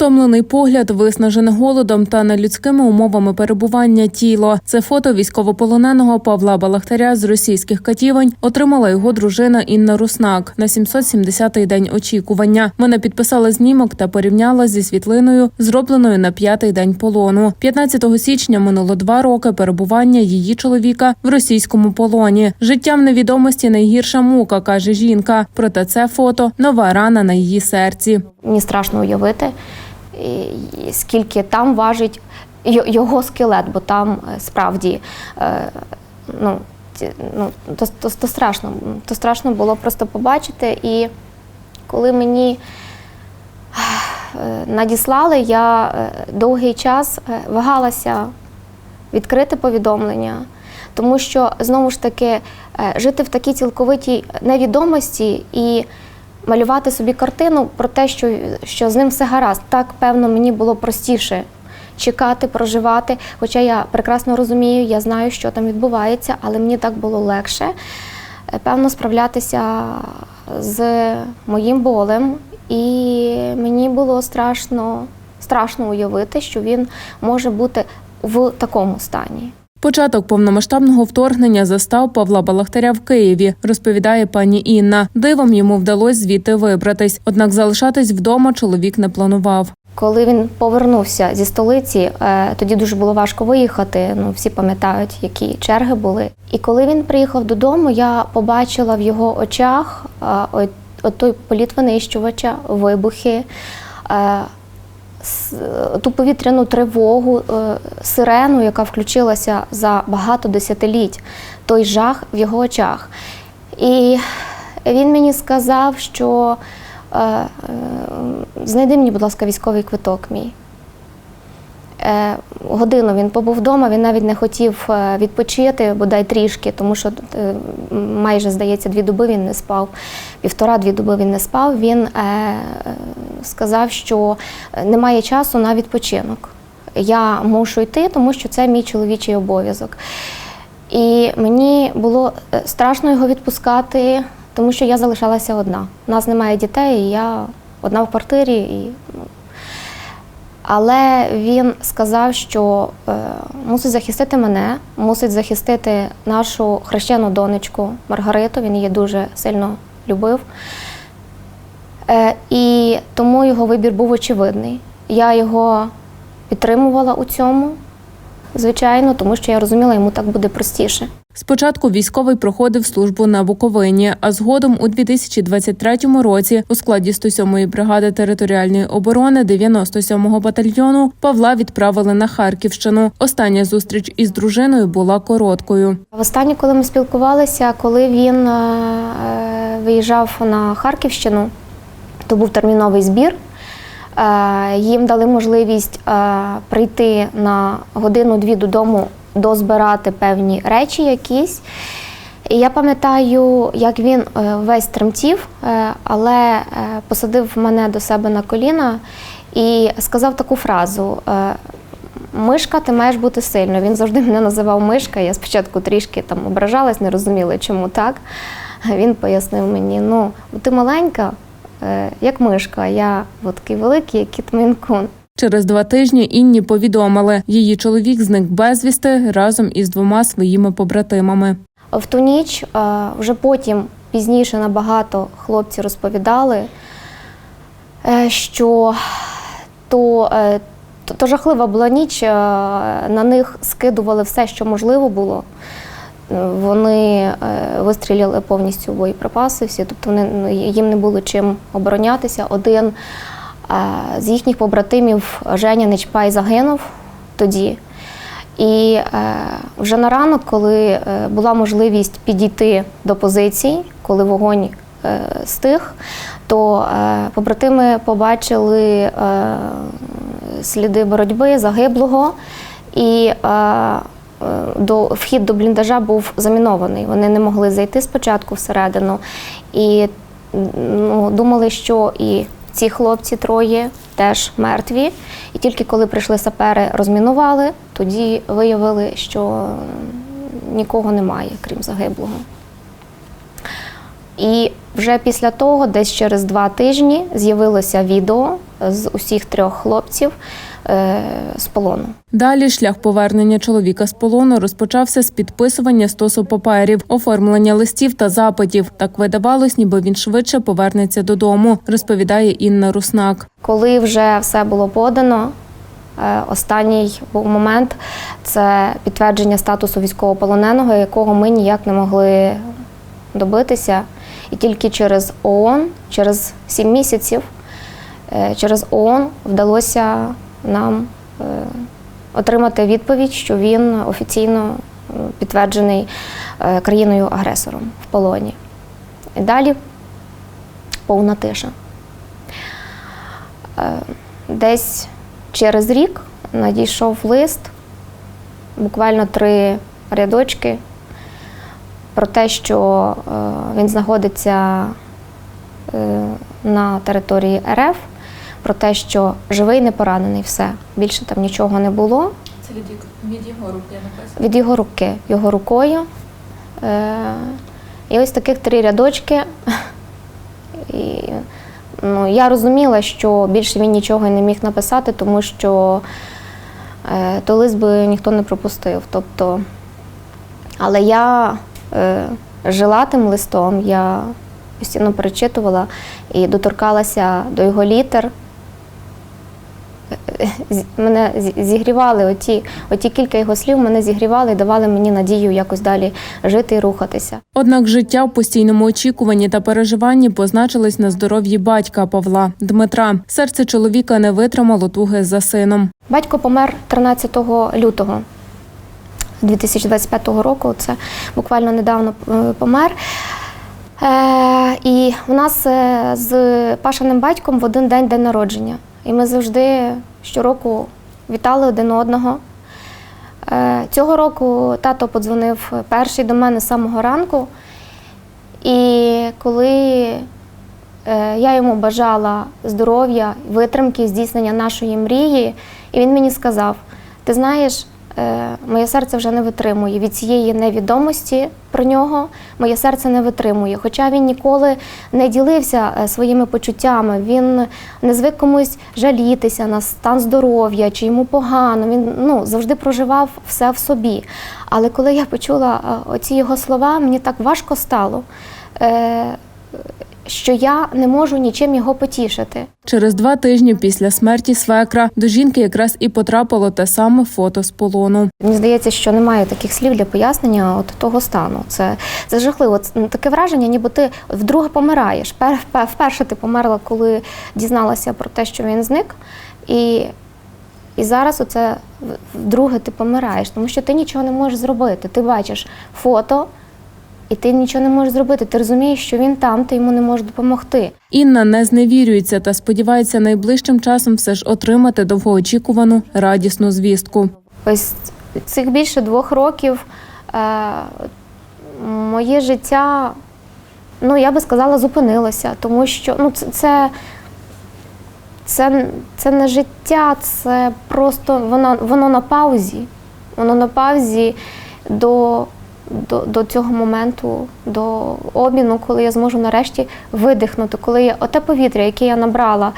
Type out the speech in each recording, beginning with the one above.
Втомлений погляд, виснажене голодом та нелюдськими умовами перебування тіло. Це фото військовополоненого Павла Балахтаря з російських катівень отримала його дружина Інна Руснак на 770-й день очікування. Вона підписала знімок та порівняла зі світлиною, зробленою на п'ятий день полону. 15 січня минуло два роки перебування її чоловіка в російському полоні. Життя в невідомості найгірша мука, каже жінка. Проте це фото нова рана на її серці. Мені страшно уявити, скільки там важить його скелет, бо там е, справді е, ну, ну, то, то, то страшно. То страшно було просто побачити. І коли мені е, надіслали, я довгий час вагалася відкрити повідомлення, тому що знову ж таки жити в такій цілковитій невідомості і малювати собі картину про те, що, що з ним все гаразд. Так, певно, мені було простіше чекати, проживати. Хоча я прекрасно розумію, я знаю, що там відбувається, але мені так було легше, е, певно, справлятися з моїм болем. І мені було страшно, страшно уявити, що він може бути в такому стані. Початок повномасштабного вторгнення застав Павла Балахтаря в Києві, розповідає пані Інна. Дивом йому вдалося звідти вибратись, однак залишатись вдома чоловік не планував. Коли він повернувся зі столиці, е, тоді дуже було важко виїхати. Ну всі пам'ятають, які черги були. І коли він приїхав додому, я побачила в його очах е, той політ винищувача, вибухи. Ту повітряну тривогу, е, сирену, яка включилася за багато десятиліть, той жах в його очах. І він мені сказав, що е, е, знайди мені, будь ласка, військовий квиток мій. Е, Годину він побув вдома, він навіть не хотів е, відпочити, бодай трішки, тому що е, майже, здається, дві доби він не спав, півтора-дві доби він не спав. Він сказав, що немає часу на відпочинок. Я мушу йти, тому що це мій чоловічий обов'язок. І мені було страшно його відпускати, тому що я залишалася одна. У нас немає дітей, і я одна в квартирі. І, але він сказав, що е, мусить захистити мене, мусить захистити нашу хрещену донечку Маргариту. Він її дуже сильно любив. Е, і тому його вибір був очевидний. Я його підтримувала у цьому, звичайно, тому що я розуміла, йому так буде простіше. Спочатку військовий проходив службу на Буковині, а згодом у 2023 році у складі 107-ї бригади територіальної оборони 97-го батальйону Павла відправили на Харківщину. Остання зустріч із дружиною була короткою. Востаннє, коли ми спілкувалися, коли він е, е, виїжджав на Харківщину, то був терміновий збір. Е, Їм дали можливість е, прийти на годину-дві додому, дозбирати певні речі якісь. І я пам'ятаю, як він е, весь тремтів, але посадив мене до себе на коліна і сказав таку фразу. Мишка, ти маєш бути сильною. Він завжди мене називав мишка. Я спочатку трішки там ображалась, не розуміла, чому так. Він пояснив мені: ну, ти маленька, як мишка, я от такий великий, як кіт Мейн-кун. Через два тижні Інні повідомили, її чоловік зник безвісти разом із двома своїми побратимами. В ту ніч е, вже потім пізніше набагато хлопці розповідали, е, що то, е, то, жахлива була ніч, е, на них скидували все, що можливо було. Вони е, вистріляли повністю боєприпаси всі, тобто вони, ну, їм не було чим оборонятися. Один е, з їхніх побратимів Женя Нечпай загинув тоді. І е, вже на ранок, коли була можливість підійти до позицій, коли вогонь стих, то побратими побачили сліди боротьби загиблого, і до, вхід до бліндажа був замінований. Вони не могли зайти спочатку всередину. І ну, думали, що і ці хлопці троє теж мертві. І тільки коли прийшли сапери, розмінували, тоді виявили, що нікого немає, крім загиблого. І вже після того, десь через два тижні, з'явилося відео з усіх трьох хлопців е, з полону. Далі шлях повернення чоловіка з полону розпочався з підписування стосу паперів, оформлення листів та запитів. Так видавалось, ніби він швидше повернеться додому, розповідає Інна Руснак. Коли вже все було подано, е, останній був момент це підтвердження статусу військовополоненого, якого ми ніяк не могли добитися. І тільки через ООН, через сім місяців, е, через ООН вдалося нам е, отримати відповідь, що він офіційно е, підтверджений е, країною-агресором в полоні. І далі повна тиша. Десь через рік надійшов лист, буквально три рядочки, про те, що він знаходиться на території РФ, про те, що живий, не поранений, все. Більше там нічого не було. Це від, від його руки написано. Від його руки, його рукою. Е, і ось таких три рядочки. І, ну, я розуміла, що більше він нічого не міг написати, тому що е, той лист би ніхто не пропустив. Тобто, але я е, жила тим листом, я постійно перечитувала і доторкалася до його літер. Е, Мене зігрівали оті, оті кілька його слів, мене зігрівали і давали мені надію якось далі жити і рухатися. Однак життя в постійному очікуванні та переживанні позначилось на здоров'ї батька Павла Дмитра. Серце чоловіка не витримало туги за сином. Батько помер 13 лютого 2025 року. Це буквально недавно е, помер. Е, і у нас е, з Пашиним батьком в один день день народження. І ми завжди щороку вітали один одного. Е, Цього року тато подзвонив перший до мене з самого ранку. І коли е, я йому бажала здоров'я, витримки, здійснення нашої мрії, і він мені сказав: ти знаєш, моє серце вже не витримує від цієї невідомості про нього. Моє серце не витримує. Хоча він ніколи не ділився е, своїми почуттями, він не звик комусь жалітися на стан здоров'я чи йому погано. Він ну, завжди проживав все в собі. Але коли я почула е, оці його слова, мені так важко стало. Що я не можу нічим його потішити. Через два тижні після смерті свекра до жінки якраз і потрапило те саме фото з полону. Мені здається, що немає таких слів для пояснення от того стану. Це, це жахливо. Це таке враження, ніби ти вдруге помираєш. Пер, пер- вперше ти померла, коли дізналася про те, що він зник. І, і зараз оце вдруге ти помираєш, тому що ти нічого не можеш зробити. Ти бачиш фото, і ти нічого не можеш зробити. Ти розумієш, що він там, ти йому не можеш допомогти. Інна не зневірюється та сподівається найближчим часом все ж отримати довгоочікувану радісну звістку. Ось цих більше двох років е, моє життя, ну я би сказала, зупинилося, тому що ну, це, це, це, це не життя, це просто воно, воно на паузі. Воно на паузі до, до, до цього моменту, до обміну, коли я зможу нарешті видихнути, коли я оте повітря, яке я набрала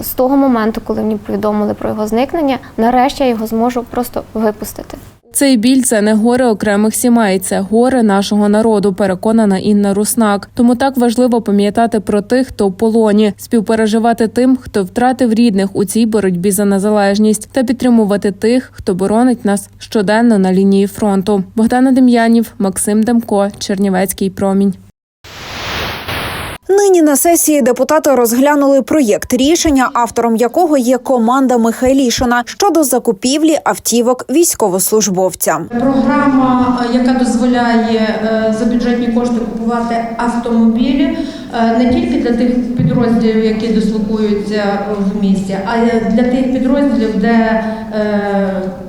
з того моменту, коли мені повідомили про його зникнення, нарешті я його зможу просто випустити. Цей біль це не горе окремих сімей, це горе нашого народу, переконана Інна Руснак. Тому так важливо пам'ятати про тих, хто в полоні, співпереживати тим, хто втратив рідних у цій боротьбі за незалежність, та підтримувати тих, хто боронить нас щоденно на лінії фронту. Богдана Дем'янів, Максим Демко, Чернівецький промінь. Нині на сесії депутати розглянули проєкт рішення, автором якого є команда Михайлішина щодо закупівлі автівок військовослужбовцям. Програма, е, яка дозволяє е, за бюджетні кошти купувати автомобілі е, не тільки для тих підрозділів, які дислокуються в місті, а для тих підрозділів, де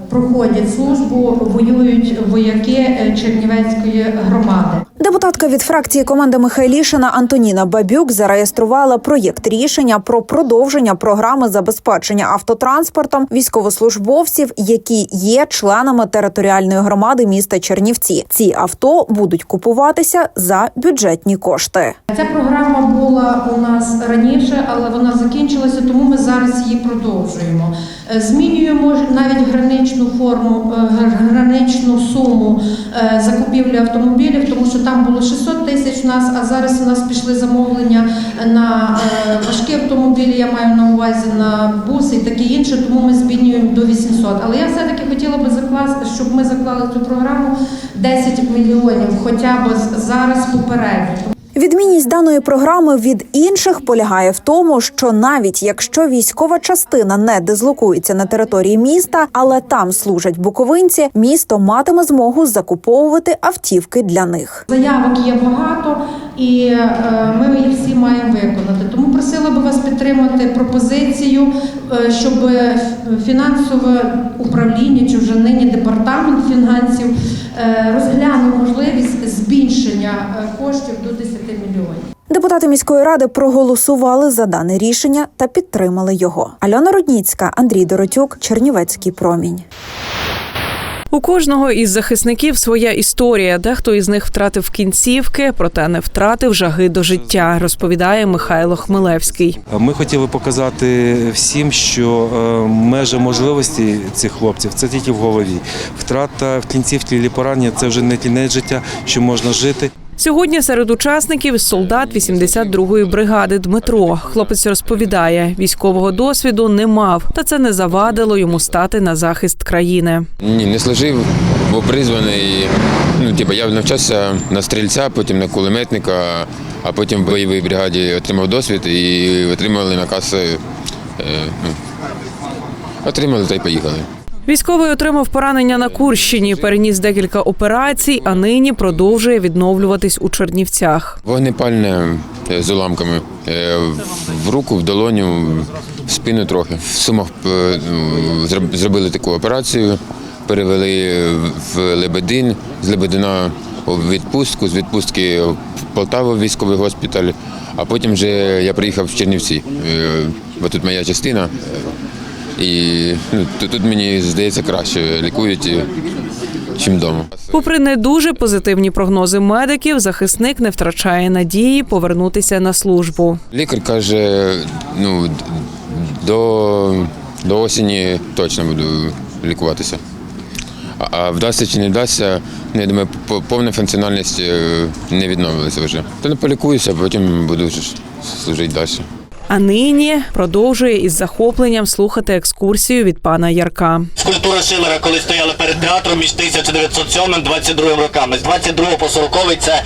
проходять службу, воюють вояки Чернівецької громади. Депутатка від фракції команди Михайлішина Антоніна Бабюк зареєструвала проєкт рішення про продовження програми забезпечення автотранспортом військовослужбовців, які є членами територіальної громади міста Чернівці. Ці авто будуть купуватися за бюджетні кошти. Ця програма була у нас раніше, але вона закінчилася, тому ми зараз її продовжуємо. Е, Змінюємо навіть граничну форму, е, граничну суму е, закупівлі автомобілів, тому що там було 600 тисяч у нас, а зараз у нас пішли замовлення на е, важкі автомобілі. Я маю на увазі на буси і таке інше, тому ми змінюємо до 800. Але я все-таки хотіла би закласти, щоб ми заклали цю програму 10 мільйонів, хоча б зараз попередньо. Відмінність даної програми від інших полягає в тому, що навіть якщо військова частина не дислокується на території міста, але там служать буковинці, місто матиме змогу закуповувати автівки для них. Заявок є багато, і е, ми їх всі маємо виконати. Тому просила би вас підтримати пропозицію, е, щоб фінансове управління чи вже нині департамент фінансів е, розглянув можливість збільшення коштів до 10 мільйонів. Депутати міської ради проголосували за дане рішення та підтримали його. Альона Рудніцька, Андрій Доротюк, Чернівецький промінь. У кожного із захисників своя історія. Дехто із них втратив кінцівки, проте не втратив жаги до життя, розповідає Михайло Хмелевський. Ми хотіли показати всім, що е, межа можливості цих хлопців це тільки в голові. Втрата в кінцівці чи поранення це вже не кінець життя, що можна жити. Сьогодні серед учасників солдат 82-ї бригади Дмитро. Хлопець розповідає, військового досвіду не мав, та це не завадило йому стати на захист країни. Ні, не служив, був призваний. Ну, типу, я навчався на стрільця, потім на кулеметника, а потім в бойовій бригаді отримав досвід і отримали наказ. Е, ну, отримали та й поїхали. Військовий отримав поранення на Курщині, переніс декілька операцій, а нині продовжує відновлюватись у Чернівцях. Вогнепальне е, з уламками е, в руку, в долоню, в спину трохи. В Сумах е, ну, зроб- зробили таку операцію, перевели в Лебедин, з Лебедина у відпустку, з відпустки в Полтаву в військовий госпіталь, а потім вже я приїхав в Чернівці, бо тут моя частина. І ну, тут, мені здається краще лікують, ніж вдома. Попри не дуже позитивні прогнози медиків, захисник не втрачає надії повернутися на службу. Лікар каже, ну до, до осені точно буду лікуватися. А, вдасться чи не вдасться, ну, я думаю, по- повна функціональність е, не відновилася вже. То не полікуюся, а потім буду служити далі. А нині продовжує із захопленням слухати екскурсію від пана Ярка. Скульптура Шилера, коли стояла перед театром між 1907 і 22 роками. З 22 по 40 це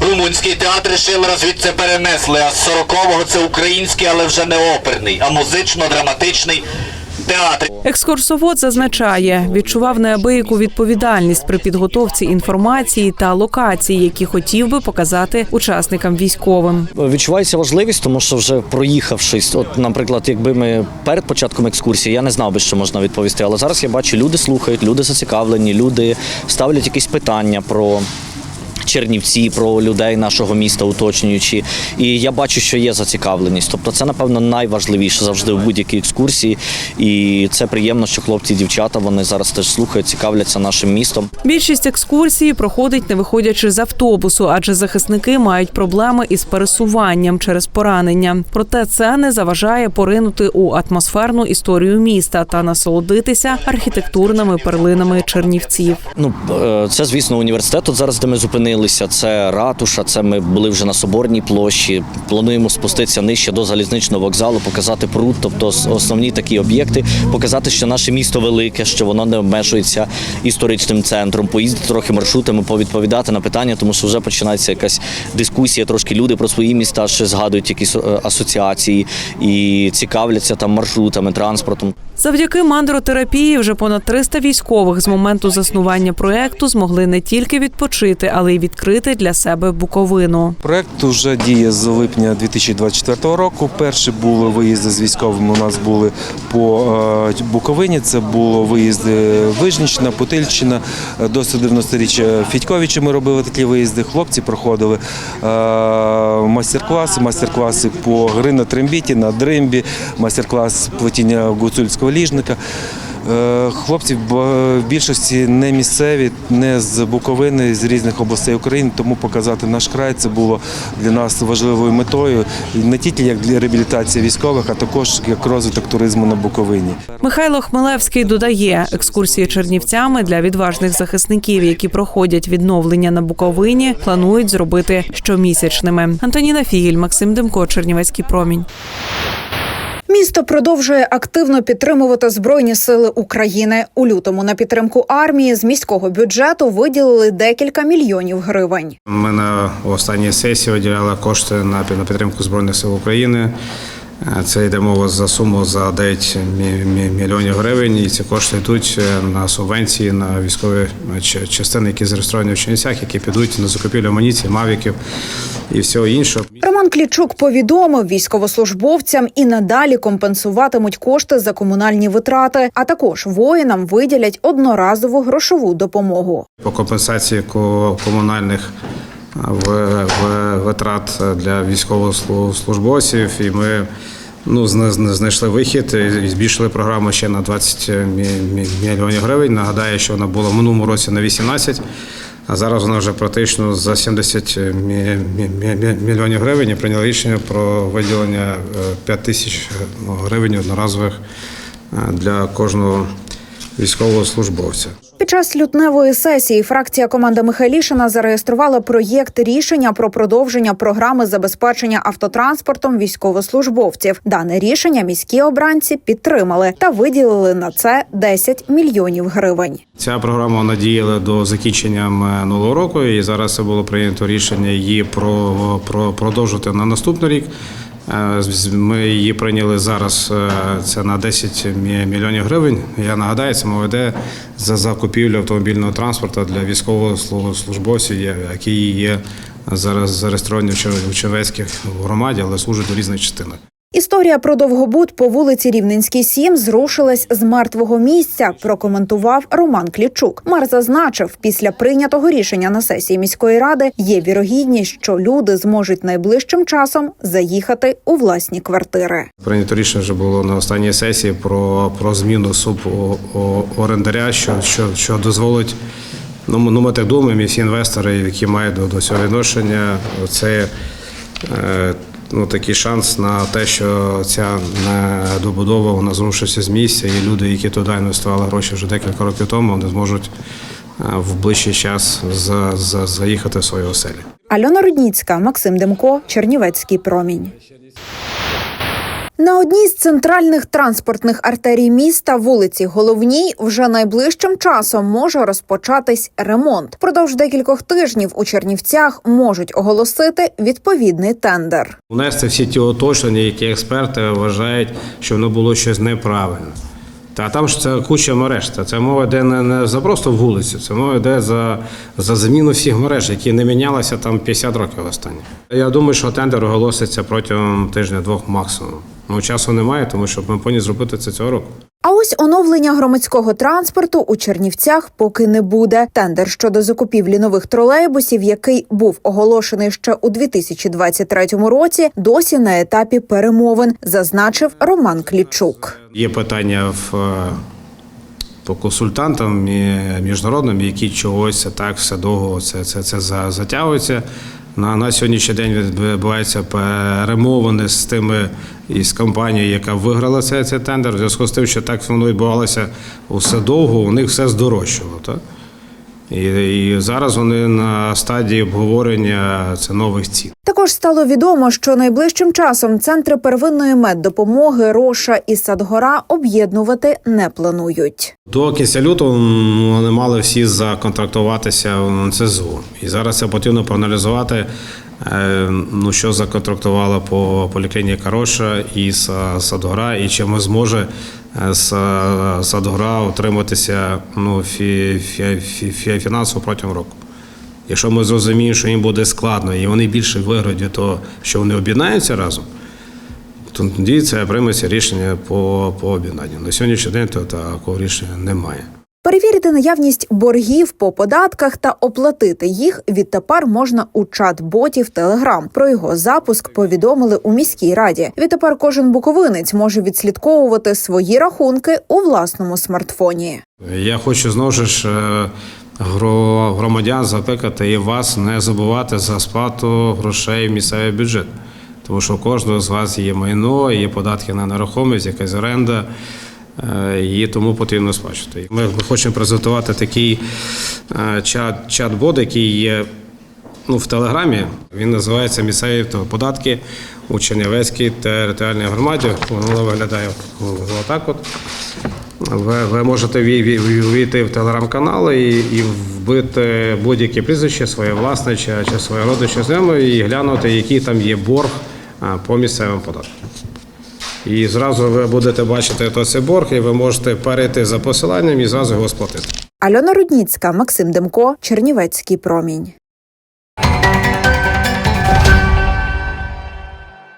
румунський театр Шилера звідси перенесли, а з 40-го це український, але вже не оперний, а музично-драматичний театр. Екскурсовод зазначає, відчував неабияку відповідальність при підготовці інформації та локацій, які хотів би показати учасникам військовим. Відчувається важливість, тому що вже проїхавшись, от, наприклад, якби ми перед початком екскурсії, я не знав би, що можна відповісти. Але зараз я бачу, люди слухають, люди зацікавлені, люди ставлять якісь питання про. Чернівці про людей нашого міста, уточнюючи, і я бачу, що є зацікавленість. Тобто, це напевно найважливіше завжди в будь-якій екскурсії. І це приємно, що хлопці і дівчата вони зараз теж слухають, цікавляться нашим містом. Більшість екскурсії проходить не виходячи з автобусу, адже захисники мають проблеми із пересуванням через поранення. Проте це не заважає поринути у атмосферну історію міста та насолодитися архітектурними перлинами чернівців. Ну е, це звісно університет. От зараз, де ми зупинилися, це ратуша. Це ми були вже на соборній площі. Плануємо спуститися нижче до залізничного вокзалу, показати пруд, тобто основні такі об'єкти, показати, що наше місто велике, що воно не обмежується історичним центром. Поїздити трохи маршрутами, повідповідати на питання, тому що вже починається якась дискусія. Трошки люди про свої міста ще згадують якісь е, асоціації і цікавляться там маршрутами, транспортом. Завдяки мандротерапії вже понад 300 військових з моменту заснування проекту змогли не тільки відпочити, але й відкрити для себе Буковину. Проект вже діє з липня 2024 року. Перші були виїзди з військовими. У нас були по е, Буковині. Це було виїзди Вижнічна, Путильщина, до 190-річчя Фідьковича. Ми робили такі виїзди. Хлопці проходили е, майстер-класи, майстер-класи по гри на трембіті, на дримбі, майстер-клас плетіння гуцульського ліжника. Е, Хлопці в більшості не місцеві, не з Буковини, з різних областей України. Тому показати наш край це було для нас важливою метою не тільки як для реабілітації військових, а також як розвиток туризму на Буковині. Михайло Хмелевський додає, екскурсії чернівцями для відважних захисників, які проходять відновлення на Буковині, планують зробити щомісячними. Антоніна Фігіль, Максим Демко, Чернівецький промінь. Місто продовжує активно підтримувати збройні сили України. У лютому на підтримку армії з міського бюджету виділили декілька мільйонів гривень. Ми на останній сесії виділяли кошти на підтримку збройних сил України. Е, Це йде мова за суму за 9 мі- мі- мільйонів гривень. І ці кошти йдуть е, на субвенції на військові е, частини, які зареєстровані в Чернівцях, які підуть на закупівлю амуніції, мавіків і всього іншого. Роман Клічук повідомив військовослужбовцям і надалі компенсуватимуть кошти за комунальні витрати, а також воїнам виділять одноразову грошову допомогу. по компенсації ко- комунальних витрат для військовослужбовців. І ми ну, зна- зна- знайшли вихід і збільшили програму ще на 20 мі- мі- мільйонів гривень. Нагадаю, що вона була в минулому році на 18, а зараз вона вже практично за 70 мі- мі- мі- мільйонів гривень і прийняли рішення про виділення е, 5 тисяч ну, гривень одноразових е, для кожного військовослужбовця. Під час лютневої сесії фракція команди Михайлішина зареєструвала проєкт рішення про продовження програми забезпечення автотранспортом військовослужбовців. Дане рішення міські обранці підтримали та виділили на це 10 мільйонів гривень. Ця програма вона діяла до закінчення минулого року, і зараз було прийнято рішення її про, про продовжити на наступний рік. Е, Ми її прийняли зараз. е, Це на 10 мільйонів гривень. Я нагадаю, це мова йде за закупівлю автомобільного транспорту для військовослужбовців, які є зараз зареєстровані в Червецьких громаді, але служать у різних частинах. Історія про довгобуд по вулиці Рівненській 7 зрушилась з мертвого місця. Прокоментував Роман Клічук. Мер зазначив, після прийнятого рішення на сесії міської ради є вірогідність, що люди зможуть найближчим часом заїхати у власні квартири. Прийнято рішення вже було на останній сесії про, про зміну о- орендаря, що, що, що дозволить. Ну, ну, ми так думаємо, і всі інвестори, які мають до, до цього відношення, це е, ну, такий шанс на те, що ця недобудова вона зрушиться з місця, і люди, які туди інвестували гроші вже декілька років тому, вони зможуть е, в ближчий час за, за, заїхати в свої оселі. Альона Рудніцька, Максим Демко, Чернівецький промінь. На одній з центральних транспортних артерій міста, вулиці Головній, вже найближчим часом може розпочатись ремонт. Продовж декількох тижнів у Чернівцях можуть оголосити відповідний тендер. Унести всі ті уточнення, які експерти вважають, що воно було щось неправильно. Та там ж це куча мереж. Та це мова йде не, не за просто вулицю, це мова йде за, за заміну всіх мереж, які не мінялися там 50 років останні. Я думаю, що тендер оголоситься протягом тижня-двох максимум. Ну часу немає, тому що ми повинні зробити це цього року. А ось оновлення громадського транспорту у Чернівцях поки не буде. Тендер щодо закупівлі нових тролейбусів, який був оголошений ще у 2023 році, досі на етапі перемовин, зазначив Роман Клічук. Є питання в, е, по консультантам мі- міжнародним, які чогось так все довго це, це, це затягується. На, на сьогоднішній день відбуваються перемовини з тими із компанією, яка виграла цей, цей тендер. В зв'язку з тим, що так воно відбувалося усе довго, у них все здорожчало. Так? І, і зараз вони на стадії обговорення це нових цін. Також стало відомо, що найближчим часом центри первинної меддопомоги Роша і Садгора об'єднувати не планують. До кінця лютого вони мали всі законтрактуватися в НСЗУ. І зараз це потрібно проаналізувати, е, ну, що законтрактувала по поліклініка Роша і Садгора, і чи ми зможе Садгора утриматися ну, фі, фі, фі, фі, фінансово протягом року. Якщо ми зрозуміємо, що їм буде складно, і вони більше виграють від того, що вони об'єднаються разом, то тоді це прийметься рішення по, по об'єднанню. На сьогоднішній день то такого рішення немає. Перевірити наявність боргів по податках та оплатити їх відтепер можна у чат-ботів Telegram. Про його запуск повідомили у міській раді. Відтепер кожен буковинець може відслідковувати свої рахунки у власному смартфоні. Я хочу знову ж е, громадян закликати і вас не забувати за сплату грошей в місцевий бюджет. Тому що у кожного з вас є майно, є податки на нерухомість, якась оренда, і тому потрібно сплачувати. Ми хочемо презентувати такий е, чат, чат-бот, який є ну, в Телеграмі. Він називається Місцеві податки у Чернівецькій територіальній громаді. Воно виглядає отак от. Ви, ви можете вій- вій- війти в телеграм-канал і, і вбити будь-яке прізвище, своє власне чи, чи своє родича знайоме, і глянути, який там є борг по місцевим податкам. І зразу ви будете бачити то цей борг, і ви можете перейти за посиланням і зразу його сплатити. Альона Рудніцька, Максим Демко, Чернівецький промінь.